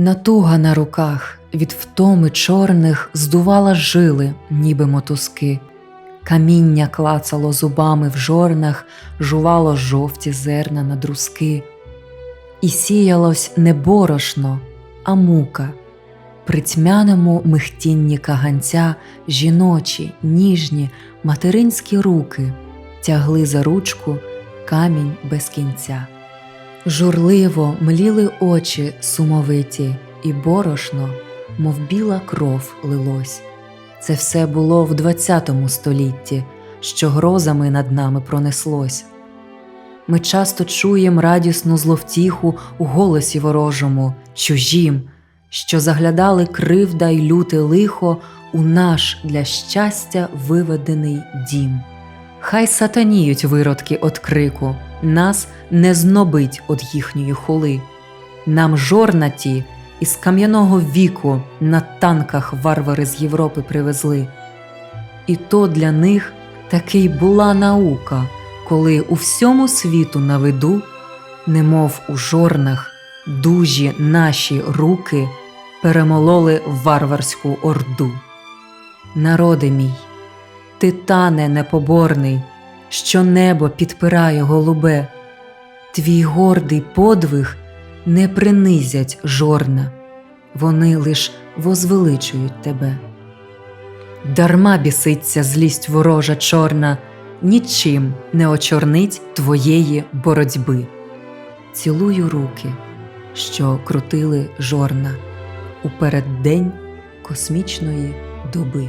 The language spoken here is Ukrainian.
Натуга на руках від втоми чорних здувала жили, ніби мотузки. Каміння клацало зубами в жорнах, жувало жовті зерна на друзки. І сіялось не борошно, а мука. При тьмяному михтінні каганця жіночі, ніжні, материнські руки тягли за ручку камінь без кінця. Журливо мліли очі сумовиті, і борошно, мов біла кров лилось. Це все було в ХХ столітті, що грозами над нами пронеслось. Ми часто чуєм радісну зловтіху у голосі ворожому, чужім, що заглядали кривда й люте лихо у наш для щастя виведений дім. Хай сатаніють виродки от крику, нас не знобить од їхньої хули. Нам жорна ті із кам'яного віку на танках варвари з Європи привезли. І то для них таки й була наука, коли у всьому світу на виду, немов у жорнах, дужі наші руки перемололи варварську орду. Народи мій, титане непоборний, що небо підпирає голубе, твій гордий подвиг не принизять жорна, вони лиш возвеличують тебе. Дарма біситься злість ворожа чорна, нічим не очорнить твоєї боротьби. Цілую руки, що крутили жорна у переддень космічної доби.